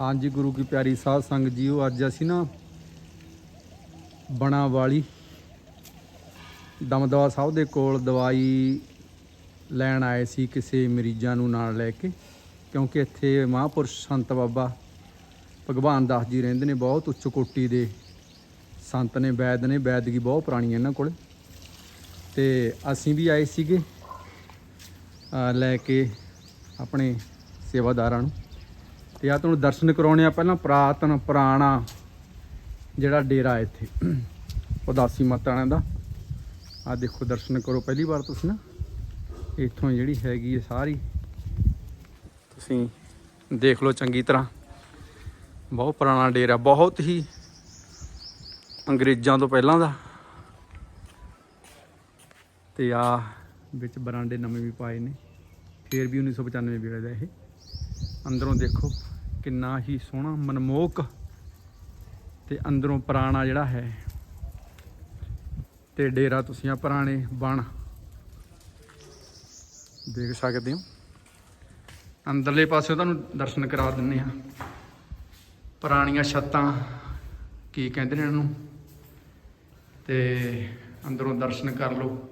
ਹਾਂਜੀ, ਗੁਰੂ ਕੀ ਪਿਆਰੀ ਸਾਧ ਸੰਗਤ ਜੀਓ, ਅੱਜ ਅਸੀਂ ਨਾ ਬਣਾ ਵਾਲੀ ਦਮਦਵਾ ਸਾਹਿਬ ਦੇ ਕੋਲ ਦਵਾਈ ਲੈਣ ਆਏ ਸੀ ਕਿਸੇ ਮਰੀਜ਼ਾਂ ਨੂੰ ਨਾਲ ਲੈ ਕੇ, ਕਿਉਂਕਿ ਇੱਥੇ ਮਹਾਂਪੁਰਸ਼ ਸੰਤ ਬਾਬਾ ਭਗਵਾਨ ਦਾਸ ਜੀ ਰਹਿੰਦੇ ਨੇ, ਬਹੁਤ ਉੱਚ ਕੋਟੀ ਦੇ ਸੰਤ ਨੇ, ਵੈਦ ਨੇ, ਵੈਦਗੀ ਬਹੁਤ ਪੁਰਾਣੀ ਹੈ ਇਹਨਾਂ ਕੋਲ। ਤੇ ਅਸੀਂ ਵੀ ਆਏ ਸੀਗੇ ਲੈ ਕੇ ਆਪਣੇ ਸੇਵਾਦਾਰਾਂ ਨੂੰ। ਤੇ ਆ ਤੁਹਾਨੂੰ ਦਰਸ਼ਨ ਕਰਾਉਣੇ ਆ ਪਹਿਲਾਂ ਪ੍ਰਾਤਨ ਪੁਰਾਣਾ ਜਿਹੜਾ ਡੇਰਾ ਇੱਥੇ ਉਦਾਸੀ ਮਾਤਾ ਦਾ। ਆ ਦੇਖੋ, ਦਰਸ਼ਨ ਕਰੋ ਪਹਿਲੀ ਵਾਰ ਤੁਸੀਂ ਨਾ। ਇੱਥੋਂ ਜਿਹੜੀ ਹੈਗੀ ਹੈ ਸਾਰੀ। ਤੁਸੀਂ ਦੇਖ ਲਓ ਚੰਗੀ ਤਰ੍ਹਾਂ। ਬਹੁਤ ਪੁਰਾਣਾ ਡੇਰਾ, ਬਹੁਤ ਹੀ ਅੰਗਰੇਜ਼ਾਂ ਤੋਂ ਪਹਿਲਾਂ ਦਾ। ਤੇ ਆ ਵਿੱਚ ਬਰਾਂਡੇ ਨਵੇਂ ਵੀ ਪਾਏ ਨੇ। ਫੇਰ ਵੀ 1995 ਵੇਲੇ ਦਾ ਇਹ। ਅੰਦਰੋਂ ਦੇਖੋ। ਕਿੰਨਾ ਹੀ ਸੋਹਣਾ ਮਨਮੋਹਕ ਤੇ ਅੰਦਰੋਂ ਪੁਰਾਣਾ ਜਿਹੜਾ ਹੈ। ਤੇ ਡੇਰਾ ਤੁਸੀਂ ਆ ਪੁਰਾਣੇ ਬਣ ਦੇਖ ਸਕਦੇ ਹੋ। ਅੰਦਰਲੇ ਪਾਸੇ ਤੁਹਾਨੂੰ ਦਰਸ਼ਨ ਕਰਾ ਦਿੰਨੇ ਆ। ਪੁਰਾਣੀਆਂ ਛੱਤਾਂ, ਕੀ ਕਹਿੰਦੇ ਨੇ ਇਹਨੂੰ? ਨੂੰ ਤੇ ਅੰਦਰੋਂ ਦਰਸ਼ਨ ਕਰ ਲਓ।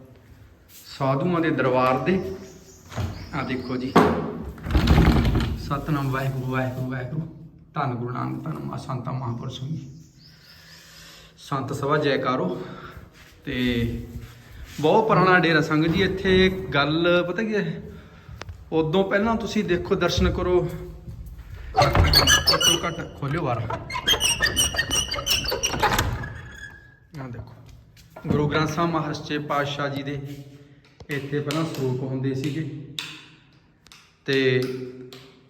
ਸਾਧੂਆਂ ਦੇ ਦਰਬਾਰ ਦੇ। ਆ ਦੇਖੋ ਜੀ। ਸਤਨਾਮ, ਵਾਹਿਗੁਰੂ ਵਾਹਿਗੁਰੂ ਵਾਹਿਗੁਰੂ। ਧੰਨ ਗੁਰੂ ਨਾਨਕ, ਧੰਨ ਮਾ ਸੰਤਾ, ਮਹਾਂਪੁਰਸ਼ ਜੀ। ਸੰਤ ਸਭਾ ਜੈਕਾਰੋ ਤੇ ਬਹੁਤ ਪੁਰਾਣਾ ਡੇਰਾ ਸੰਗਤ ਜੀ, ਇੱਥੇ ਗੱਲ, ਪਤਾ ਕੀ ਹੈ? ਉਦੋਂ ਪਹਿਲਾਂ ਤੁਸੀਂ ਦੇਖੋ, ਦਰਸ਼ਨ ਕਰੋ। ਘੱਟੋ ਘੱਟ ਖੋਲਿਓ ਵਾਰ ਆ ਦੇਖੋ, ਗੁਰੂ ਗ੍ਰੰਥ ਸਾਹਿਬ ਮਹਾਰਾਜ ਪਾਤਸ਼ਾਹ ਜੀ ਦੇ ਇੱਥੇ ਪਹਿਲਾਂ ਸਰੂਪ ਹੁੰਦੇ ਸੀਗੇ। ਤੇ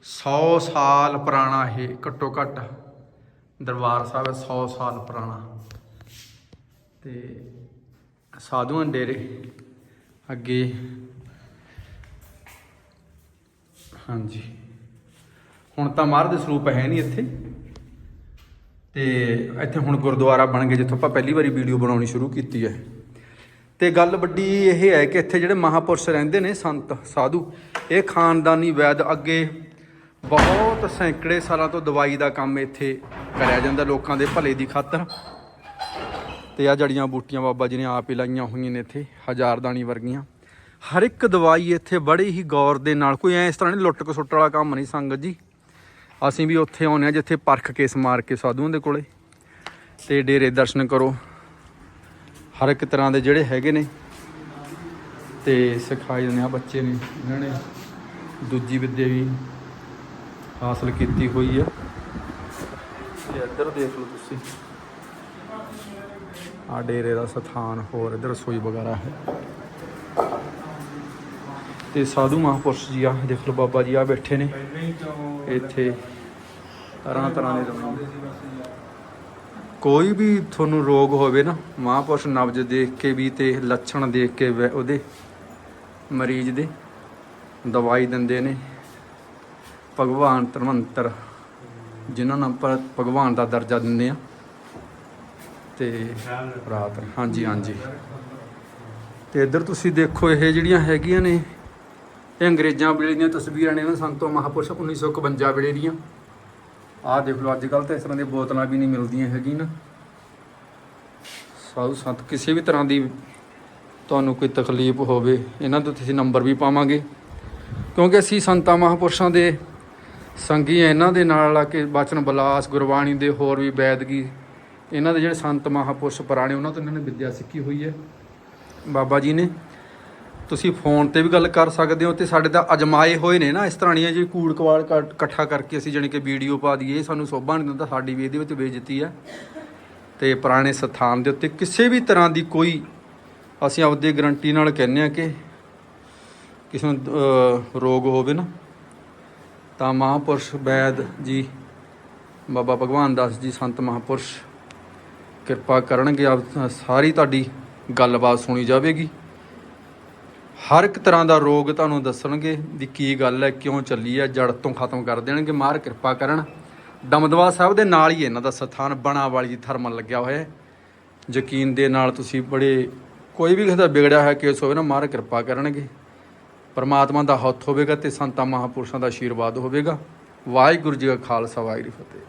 100 ਸਾਲ ਪੁਰਾਣਾ ਇਹ, ਘੱਟੋ ਘੱਟ ਦਰਬਾਰ ਸਾਹਿਬ 100 ਸਾਲ ਪੁਰਾਣਾ। ਤੇ ਸਾਧੂਆਂ ਡੇਰੇ ਅੱਗੇ। ਹਾਂਜੀ। ਹੁਣ ਤਾਂ ਮਹਾਰਾਜ ਦੇ ਸਰੂਪ ਹੈ ਨਹੀਂ ਇੱਥੇ। ਤੇ ਇੱਥੇ ਹੁਣ ਗੁਰਦੁਆਰਾ ਬਣ ਗਿਆ, ਜਿੱਥੋਂ ਆਪਾਂ ਪਹਿਲੀ ਵਾਰੀ ਵੀਡੀਓ ਬਣਾਉਣੀ ਸ਼ੁਰੂ ਕੀਤੀ ਹੈ। ਤੇ ਗੱਲ ਵੱਡੀ ਇਹ ਹੈ ਕਿ ਇੱਥੇ ਜਿਹੜੇ ਮਹਾਪੁਰਸ਼ ਰਹਿੰਦੇ ਨੇ, ਸੰਤ, ਸਾਧੂ, ਇਹ ਖਾਨਦਾਨੀ ਵੈਦ ਅੱਗੇ ਬਹੁਤ ਸੈਂਕੜੇ ਸਾਲਾਂ ਤੋਂ ਦਵਾਈ ਦਾ ਕੰਮ ਇੱਥੇ ਕਰਿਆ ਜਾਂਦਾ ਲੋਕਾਂ ਦੇ ਭਲੇ ਦੀ ਖਾਤਰ। ਤੇ ਆ ਜੜੀਆਂ ਬੂਟੀਆਂ ਬਾਬਾ ਜੀ ਨੇ ਆਪ ਹੀ ਲਾਈਆਂ ਹੋਈਆਂ ਨੇ ਇੱਥੇ ਹਜ਼ਾਰਦਾਨੀ ਵਰਗੀਆਂ। ਹਰ ਇੱਕ ਦਵਾਈ ਇੱਥੇ ਬੜੀ ਹੀ ਗੌਰ ਦੇ ਨਾਲ, ਕੋਈ ਐ ਇਸ ਤਰ੍ਹਾਂ ਨਹੀਂ ਲੁੱਟ ਕਸੁੱਟ ਵਾਲਾ ਕੰਮ ਨਹੀਂ ਸੰਗਤ ਜੀ। ਅਸੀਂ ਵੀ ਉੱਥੇ ਆਉਂਦੇ ਆ ਜਿੱਥੇ ਪਰਖ ਕੇਸ ਮਾਰ ਕੇ ਸਾਧੂਆਂ ਦੇ ਕੋਲੇ। ਤੇ ਡੇਰੇ ਦਰਸ਼ਨ ਕਰੋ। ਹਰ ਇੱਕ ਤਰ੍ਹਾਂ ਦੇ ਜਿਹੜੇ ਹੈਗੇ ਨੇ। ਤੇ ਸਿਖਾਈ ਦਿੰਦੇ ਆ ਬੱਚੇ ਨੇ, ਇਹਨਾਂ ਨੇ। ਦੂਜੀ ਵਿੱਦਿਆ ਵੀ ਹਾਸਲ ਕੀਤੀ ਹੋਈ ਤੇ ਇੱਧਰ ਦੇਖ ਲਓ ਤੁਸੀਂ। ਆ ਡੇਰੇ ਦਾ ਸਥਾਨ ਹੋਰ ਇੱਧਰ ਰਸੋਈ ਵਗੈਰਾ ਹੈ। ਤੇ ਸਾਧੂ ਮਹਾਂਪੁਰਸ਼ ਜੀ ਆ ਦੇਖ ਲਓ ਬਾਬਾ ਜੀ ਆ ਬੈਠੇ ਨੇ। ਇੱਥੇ ਤਰ੍ਹਾਂ ਤਰ੍ਹਾਂ ਦੇ ਰੋਗ ਕੋਈ ਵੀ ਤੁਹਾਨੂੰ ਰੋਗ ਹੋਵੇ ਨਾ ਮਹਾਂਪੁਰਸ਼ ਨਬਜ ਦੇਖ ਕੇ ਵੀ ਤੇ ਲੱਛਣ ਦੇਖ ਕੇ ਉਹਦੇ ਮਰੀਜ਼ ਦੇ ਦਵਾਈ ਦਿੰਦੇ ਨੇ। ਭਗਵਾਨ ਧਰਮੰਤਰ ਜਿਨ੍ਹਾਂ ਨੂੰ ਆਪਾਂ ਭਗਵਾਨ ਦਾ ਦਰਜਾ ਦਿੰਦੇ ਆ ਤੇ ਰਾਤ ਹਾਂਜੀ ਹਾਂਜੀ। ਤੇ ਇੱਧਰ ਤੁਸੀਂ ਦੇਖੋ, ਇਹ ਜਿਹੜੀਆਂ ਹੈਗੀਆਂ ਨੇ, ਇਹ ਅੰਗਰੇਜ਼ਾਂ ਵੇਲੇ ਦੀਆਂ ਤਸਵੀਰਾਂ ਨੇ ਨਾ ਸੰਤੋ ਮਹਾਪੁਰਸ਼ 1951 ਵੇਲੇ ਦੀਆਂ। ਆਹ ਦੇਖ ਲਓ ਅੱਜ ਕੱਲ ਤਾਂ ਇਸ ਤਰ੍ਹਾਂ ਦੀਆਂ ਬੋਤਲਾਂ ਵੀ ਨਹੀਂ ਮਿਲਦੀਆਂ ਹੈਗੀਆਂ। ਨਾ ਸਾਧੂ ਸੰਤ, ਕਿਸੇ ਵੀ ਤਰ੍ਹਾਂ ਦੀ ਤੁਹਾਨੂੰ ਕੋਈ ਤਕਲੀਫ ਹੋਵੇ, ਇਹਨਾਂ ਤੋਂ ਤੁਸੀਂ ਨੰਬਰ ਵੀ ਪਾਵਾਂਗੇ। ਕਿਉਂਕਿ ਅਸੀਂ ਸੰਤਾਂ ਮਹਾਪੁਰਸ਼ਾਂ ਦੇ ਸੰਗੀ ਇਹਨਾਂ ਦੇ ਨਾਲ ਆ ਕੇ ਬਚਨ ਬਲਾਸ, ਗੁਰਬਾਣੀ ਦੇ ਹੋਰ ਵੀ ਵੈਦਗੀ, ਇਹਨਾਂ ਦੇ ਜਿਹੜੇ ਸੰਤ ਮਹਾਪੁਰਸ਼ ਪੁਰਾਣੇ, ਉਹਨਾਂ ਤੋਂ ਇਹਨਾਂ ਨੇ ਵਿਦਿਆ ਸਿੱਖੀ ਹੋਈ ਹੈ। ਬਾਬਾ ਜੀ ਨੇ, ਤੁਸੀਂ ਫੋਨ ਤੇ ਵੀ ਗੱਲ ਕਰ ਸਕਦੇ ਹੋ ਤੇ ਸਾਡੇ ਤਾਂ ਅਜਮਾਏ ਹੋਏ ਨੇ ਨਾ, ਇਸ ਤਰ੍ਹਾਂ ਦੀਆਂ ਜੇ ਕੂੜ ਕਵਾੜ ਕੱਟ- ਇਕੱਠਾ ਕਰਕੇ ਅਸੀਂ ਜਾਣੀ ਕਿ ਵੀਡੀਓ ਪਾ ਦਈਏ ਇਹ ਸਾਨੂੰ ਸੋਭਾ ਨਹੀਂ ਦਿੰਦਾ, ਸਾਡੀ ਵੀ ਇਹਦੇ ਵਿੱਚ ਬੇਇੱਜ਼ਤੀ ਹੈ। ਤੇ ਪੁਰਾਣੇ ਸਥਾਨ ਦੇ ਉੱਤੇ ਕਿਸੇ ਵੀ ਤਰ੍ਹਾਂ ਦੀ ਕੋਈ, ਅਸੀਂ ਆਪਦੀ ਗਰੰਟੀ ਨਾਲ ਕਹਿੰਦੇ ਆ ਕਿ, ਕਿਸੇ ਨੂੰ ਰੋਗ ਹੋਵੇ ਨਾ ਤਾਂ ਮਹਾਪੁਰਸ਼ ਵੈਦ ਜੀ, ਬਾਬਾ ਭਗਵਾਨ ਦਾਸ ਜੀ, ਸੰਤ ਮਹਾਪੁਰਸ਼, ਕਿਰਪਾ ਕਰਨਗੇ ਆਪ, ਸਾਰੀ ਤੁਹਾਡੀ ਗੱਲਬਾਤ ਸੁਣੀ ਜਾਵੇਗੀ। ਹਰ ਇੱਕ ਤਰ੍ਹਾਂ ਦਾ ਰੋਗ ਤੁਹਾਨੂੰ ਦੱਸਣਗੇ ਵੀ ਕੀ ਗੱਲ ਹੈ, ਕਿਉਂ ਚੱਲੀ ਹੈ, ਜੜ ਤੋਂ ਖਤਮ ਕਰ ਦੇਣਗੇ। ਮਾਰ ਕਿਰਪਾ ਕਰਨ। ਦਮਦਵਾ ਸਾਹਿਬ ਦੇ ਨਾਲ ਹੀ ਇਹਨਾਂ ਦਾ ਸਥਾਨ ਬਣਾ ਵਾਲੀ ਦੀ ਥਰਮਲ ਲੱਗਿਆ ਹੋਇਆ ਹੈ। ਯਕੀਨ ਦੇ ਨਾਲ ਤੁਸੀਂ ਬੜੇ, ਕੋਈ ਵੀ ਕਿਸੇ ਦਾ ਵਿਗੜਿਆ ਹੋਇਆ ਕੇਸ ਹੋਵੇ ਨਾ ਮਾਰ ਕਿਰਪਾ ਕਰਨਗੇ। ਪਰਮਾਤਮਾ ਦਾ ਹੱਥ ਹੋਵੇਗਾ ਤੇ ਸੰਤਾਂ ਮਹਾਪੁਰਸ਼ਾਂ ਦਾ ਆਸ਼ੀਰਵਾਦ ਹੋਵੇਗਾ। ਵਾਹਿਗੁਰੂ ਜੀ ਕਾ ਖਾਲਸਾ, ਵਾਹਿਗੁਰੂ ਫਤਿਹ।